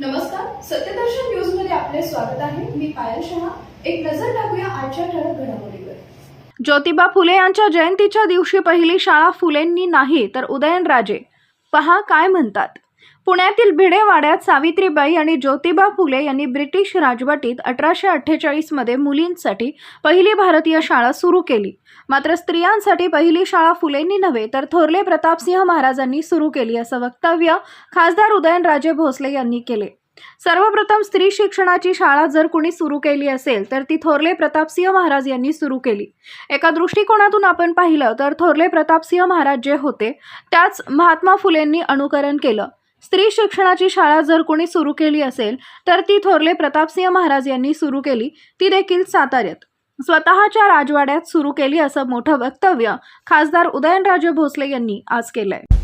नमस्कार सत्यदर्शन न्यूजमध्ये आपले स्वागत आहे. मी पायल शहा. एक नजर टाकूया आजच्या ठळक घडामोडीवर. ज्योतिबा फुले यांच्या जयंतीच्या दिवशी पहिली शाळा फुलेंनी नाही तर उदयनराजे. पहा काय म्हणतात. पुण्यातील भिडेवाड्यात सावित्रीबाई आणि ज्योतिबा फुले यांनी ब्रिटिश राजवटीत अठराशे अठ्ठेचाळीसमध्ये मुलींसाठी पहिली भारतीय शाळा सुरू केली. मात्र स्त्रियांसाठी पहिली शाळा फुलेंनी नव्हे तर थोरले प्रतापसिंह महाराजांनी सुरू केली असं वक्तव्य खासदार उदयनराजे भोसले यांनी केले. सर्वप्रथम स्त्री शिक्षणाची शाळा जर कुणी सुरू केली असेल तर ती थोरले प्रतापसिंह महाराज यांनी सुरू केली. एका दृष्टिकोनातून आपण पाहिलं तर थोरले प्रतापसिंह महाराज जे होते त्याच महात्मा फुलेंनी अनुकरण केलं. स्त्री शिक्षणाची शाळा जर कोणी सुरू केली असेल तर ती थोरले प्रतापसिंह महाराज यांनी सुरू केली. ती देखील साताऱ्यात. स्वतःच्या राजवाड्यात सुरू केली असं मोठं वक्तव्य खासदार उदयनराजे भोसले यांनी आज केलंय.